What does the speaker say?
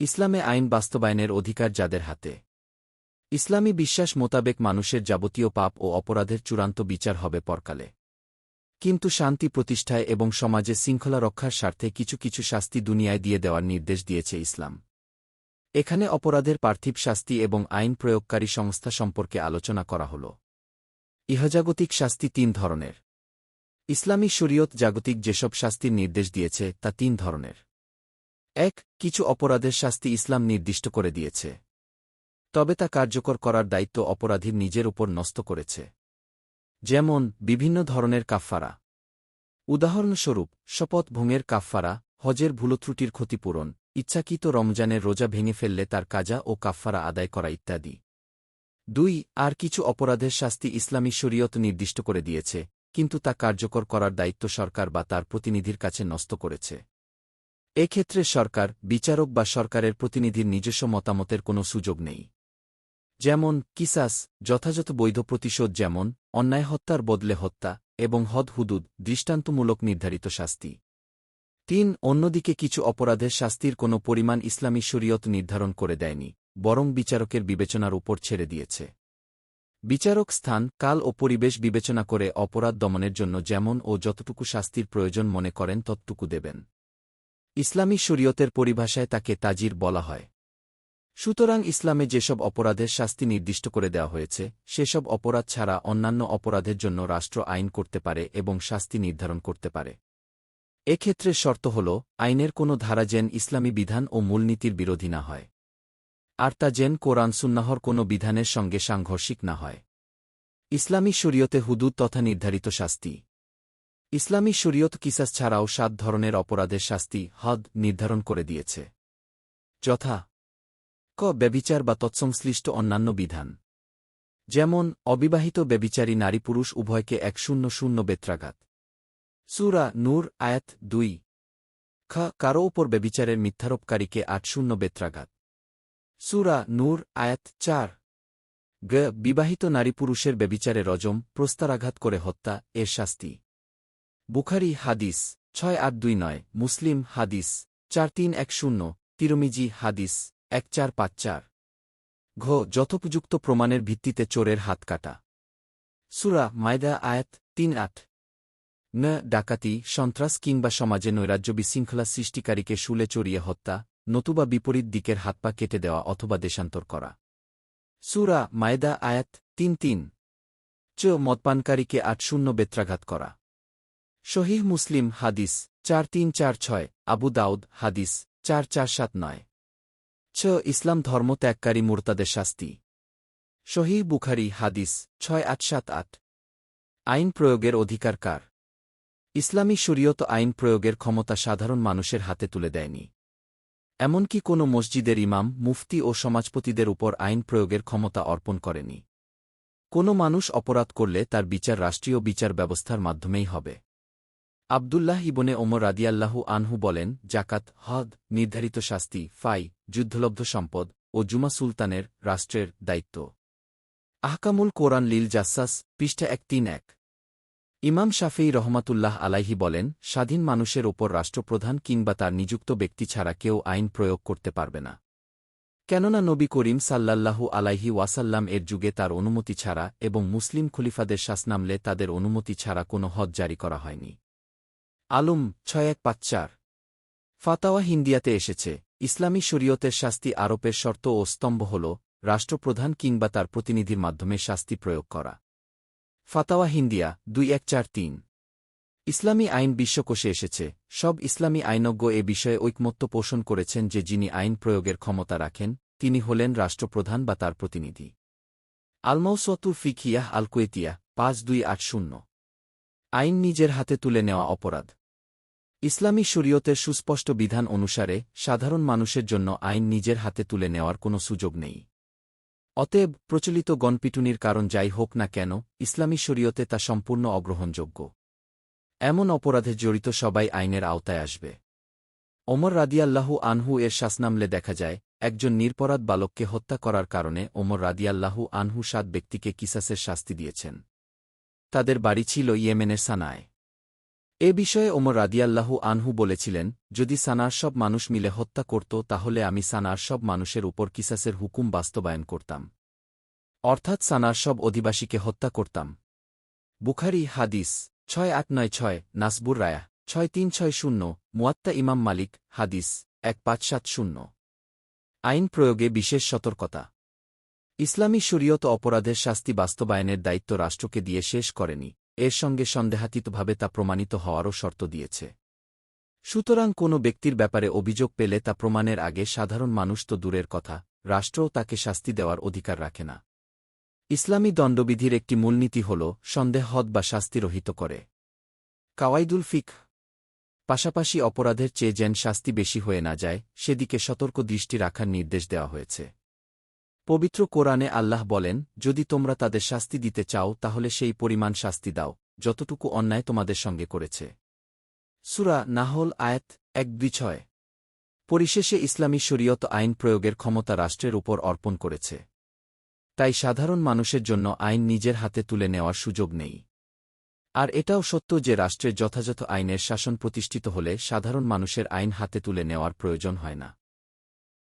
ইসলামে আইন বাস্তবায়নের অধিকার যাদের হাতে। ইসলামী বিশ্বাস মোতাবেক মানুষের যাবতীয় পাপ ও অপরাধের চূড়ান্ত বিচার হবে পরকালে। কিন্তু শান্তি প্রতিষ্ঠায় এবং সমাজে শৃঙ্খলা রক্ষার স্বার্থে কিছু কিছু শাস্তি দুনিয়ায় দিয়ে দেওয়ার নির্দেশ দিয়েছে ইসলাম। এখানে অপরাধের পার্থিব শাস্তি এবং আইন প্রয়োগকারী সংস্থা সম্পর্কে আলোচনা করা হল। ইহজাগতিক শাস্তি তিন ধরনের। ইসলামী শরীয়ত জাগতিক যেসব শাস্তির নির্দেশ দিয়েছে তা তিন ধরনের। এক, কিছু অপরাধের শাস্তি ইসলাম নির্দিষ্ট করে দিয়েছে। তবে তা কার্যকর করার দায়িত্ব অপরাধীর নিজের উপর নষ্ট করেছে। যেমন, বিভিন্ন ধরনের কাফফারা। উদাহরণস্বরূপ, শপথ ভঙ্গের কাফফারা, হজের ভুলত্রুটির ক্ষতিপূরণ, ইচ্ছাকৃত রমজানের রোজা ভেঙে ফেললে তার কাজা ও কাফফারা আদায় করা ইত্যাদি। দুই, আর কিছু অপরাধের শাস্তি ইসলামী শরীয়ত নির্দিষ্ট করে দিয়েছে, কিন্তু তা কার্যকর করার দায়িত্ব সরকার বা তার প্রতিনিধির কাছে নষ্ট করেছে। এক্ষেত্রে সরকার, বিচারক বা সরকারের প্রতিনিধির নিজস্ব মতামতের কোনো সুযোগ নেই। যেমন, কিসাস, যথাযথ বৈধ প্রতিশোধ যেমন, অন্যায় হত্যার বদলে হত্যা এবং হদ হুদুদ, দৃষ্টান্তমূলক নির্ধারিত শাস্তি। তিন, অন্যদিকে কিছু অপরাধের শাস্তির কোনো পরিমাণ ইসলামী শরীয়ত নির্ধারণ করে দেয়নি, বরং বিচারকের বিবেচনার উপর ছেড়ে দিয়েছে। বিচারক স্থান, কাল ও পরিবেশ বিবেচনা করে অপরাধ দমনের জন্য যেমন ও যতটুকু শাস্তির প্রয়োজন মনে করেন ততটুকু দেবেন। ইসলামী শরীয়তের পরিভাষায় তাকে তাজির বলা হয়। সুতরাং ইসলামে যেসব অপরাধের শাস্তি নির্দিষ্ট করে দেওয়া হয়েছে, সেসব অপরাধ ছাড়া অন্যান্য অপরাধের জন্য রাষ্ট্র আইন করতে পারে এবং শাস্তি নির্ধারণ করতে পারে। এক্ষেত্রে শর্ত হল, আইনের কোনো ধারা যেন ইসলামী বিধান ও মূলনীতির বিরোধী না হয়। আর তা যেন কোরআন সুন্নাহর কোনো বিধানের সঙ্গে সাংঘর্ষিক না হয়। ইসলামী শরীয়তে হুদুদ তথা নির্ধারিত শাস্তি। ইসলামী শরীয়ত কিসাস ছাড়াও সাত ধরনের অপরাধের শাস্তি হদ নির্ধারণ করে দিয়েছে। যথা, ক, ব্যবিচার বা তৎসংশ্লিষ্ট অন্যান্য বিধান। যেমন, অবিবাহিত ব্যবিচারী নারী পুরুষ উভয়কে এক শূন্য শূন্য বেত্রাঘাত। সুরা নূর, আয়াত দুই। খ, কারও ওপর ব্যবিচারের মিথ্যারোপকারীকে আট শূন্য বেত্রাঘাত। সুরা নূর, আয়াত চার। গ, বিবাহিত নারী পুরুষের ব্যবিচারে রজম, প্রস্তারাঘাত করে হত্যা, এর শাস্তি। বুখারি হাদিস, ছয় আট দুই নয়, মুসলিম হাদিস, চার তিন এক শূন্য, তিরমিজি হাদিস, এক চার পাঁচ চার। ঘ, যথোপযুক্ত প্রমাণের ভিত্তিতে চোরের হাত কাটা। সুরা মায়দা আয়াত তিন আট। ন, ডাকাতি, সন্ত্রাস কিংবা সমাজে নৈরাজ্য বিশৃঙ্খলা সৃষ্টিকারীকে শুলে চড়িয়ে হত্যা, নতুবা বিপরীত দিকের হাত পা কেটে দেওয়া অথবা দেশান্তর করা। সুরা মায়দা আয়াত তিন তিন। চ, মদপানকারীকে আট শূন্য বেত্রাঘাত করা। শহীহ মুসলিম হাদিস চার তিন চার ছয়, আবু দাউদ হাদিস চার চার সাত নয়। ছ, ইসলাম ধর্ম ত্যাগকারী মুরতাদের শাস্তি। শহীহ বুখারি হাদিস ছয় আট সাত আট। আইন প্রয়োগের অধিকার কার? ইসলামী শরীয়ত আইন প্রয়োগের ক্ষমতা সাধারণ মানুষের হাতে তুলে দেয়নি। এমনকি কোনো মসজিদের ইমাম, মুফতি ও সমাজপতিদের উপর আইন প্রয়োগের ক্ষমতা অর্পণ করেনি। কোনো মানুষ অপরাধ করলে তার বিচার রাষ্ট্রীয় বিচার ব্যবস্থার মাধ্যমেই হবে। আবদুল্লাহ ইবনে ওমর রাদিয়াল্লাহু আনহু বলেন, জাকাত, হদ, নির্ধারিত শাস্তি, ফাই, যুদ্ধলব্ধ সম্পদ ও জুমা সুলতানের রাষ্ট্রের দায়িত্ব। আহকামুল কোরআন লীল জাসাস, পৃষ্ঠা এক তিন এক। ইমাম শাফেই রহমাতুল্লাহ আলাইহি বলেন, স্বাধীন মানুষের ওপর রাষ্ট্রপ্রধান কিংবা তার নিযুক্ত ব্যক্তি ছাড়া কেউ আইন প্রয়োগ করতে পারবে না। কেননা নবী করিম সাল্লাল্লাহু আলাইহি ওয়াসাল্লাম এর যুগে তার অনুমতি ছাড়া এবং মুসলিম খলিফাদের শাসনামলে তাদের অনুমতি ছাড়া কোনো হদ জারি করা হয়নি। আলুম, ছয় এক পাঁচ চার। ফাতাওয়া হিন্দিয়াতে এসেছে। ইসলামী শরীয়তের শাস্তি আরোপের শর্ত ও স্তম্ভ হল রাষ্ট্রপ্রধান কিংবা তার প্রতিনিধির মাধ্যমে শাস্তি প্রয়োগ করা। ফাতাওয়া হিন্দিয়া, দুই এক চার তিন। ইসলামী আইন বিশ্বকোষে এসেছে। সব ইসলামী আইনজ্ঞ এ বিষয়ে ঐকমত্য পোষণ করেছেন যে যিনি আইন প্রয়োগের ক্ষমতা রাখেন, তিনি হলেন রাষ্ট্রপ্রধান বা তার প্রতিনিধি। আলমৌসতুর ফিকিয়াহ আলকুয়েতিয়া, পাঁচ দুই আট শূন্য। আইন নিজের হাতে তুলে নেওয়া অপরাধ। ইসলামী শরীয়তের সুস্পষ্ট বিধান অনুসারে, সাধারণ মানুষের জন্য আইন নিজের হাতে তুলে নেওয়ার কোনো সুযোগ নেই। অতএব, প্রচলিত গণপিটুনির কারণ যাই হোক না কেন, ইসলামী শরীয়তে তা সম্পূর্ণ অগ্রহণযোগ্য। এমন অপরাধে জড়িত সবাই আইনের আওতায় আসবে। ওমর রাদিয়াল্লাহু আনহু এর শাসনামলে দেখা যায়, একজন নিরপরাধ বালককে হত্যা করার কারণে ওমর রাদিয়াল্লাহু আনহু সাত ব্যক্তিকে কিসাসের শাস্তি দিয়েছেন। তাদের বাড়ি ছিল ইয়েমেনের সানায়। এ বিষয়ে ওমর রাদিয়াল্লাহু আনহু বলেছিলেন, যদি সানার সব মানুষ মিলে হত্যা করত, তাহলে আমি সানার সব মানুষের উপর কিসাসের হুকুম বাস্তবায়ন করতাম। অর্থাৎ সানার সব অধিবাসীকে হত্যা করতাম। বুখারি, হাদিস, ছয় আট নয় ছয়, নাসবুর রায়া, ছয় তিন ছয় শূন্য, মুয়াত্তা ইমাম মালিক, হাদিস, এক পাঁচ সাত শূন্য। আইন প্রয়োগে বিশেষ সতর্কতা। ইসলামী শরীয়ত অপরাধের শাস্তি বাস্তবায়নের দায়িত্ব রাষ্ট্রকে দিয়ে শেষ করেনি। এর সঙ্গে সন্দেহাতীতভাবে তা প্রমাণিত হওয়ারও শর্ত দিয়েছে। সুতরাং কোনো ব্যক্তির ব্যাপারে অভিযোগ পেলে তা প্রমাণের আগে সাধারণ মানুষ তো দূরের কথা, রাষ্ট্রও তাকে শাস্তি দেওয়ার অধিকার রাখে না। ইসলামী দণ্ডবিধির একটি মূলনীতি হল, সন্দেহ হদ বা শাস্তিরহিত করে। কাওয়াইদুল ফিক পাশাপাশি অপরাধের চেয়ে যেন শাস্তি বেশি হয়ে না যায়, সেদিকে সতর্ক দৃষ্টি রাখার নির্দেশ দেওয়া হয়েছে। পবিত্র কোরআনে আল্লাহ বলেন, যদি তোমরা তাদের শাস্তি দিতে চাও, তাহলে সেই পরিমাণ শাস্তি দাও, যতটুকু অন্যায় তোমাদের সঙ্গে করেছে। সুরা নাহল আয়াত এক দুই ছয়। পরিশেষে ইসলামী শরীয়ত আইন প্রয়োগের ক্ষমতা রাষ্ট্রের উপর অর্পণ করেছে। তাই সাধারণ মানুষের জন্য আইন নিজের হাতে তুলে নেওয়ার সুযোগ নেই। আর এটাও সত্য যে রাষ্ট্রের যথাযথ আইনের শাসন প্রতিষ্ঠিত হলে সাধারণ মানুষের আইন হাতে তুলে নেওয়ার প্রয়োজন হয় না।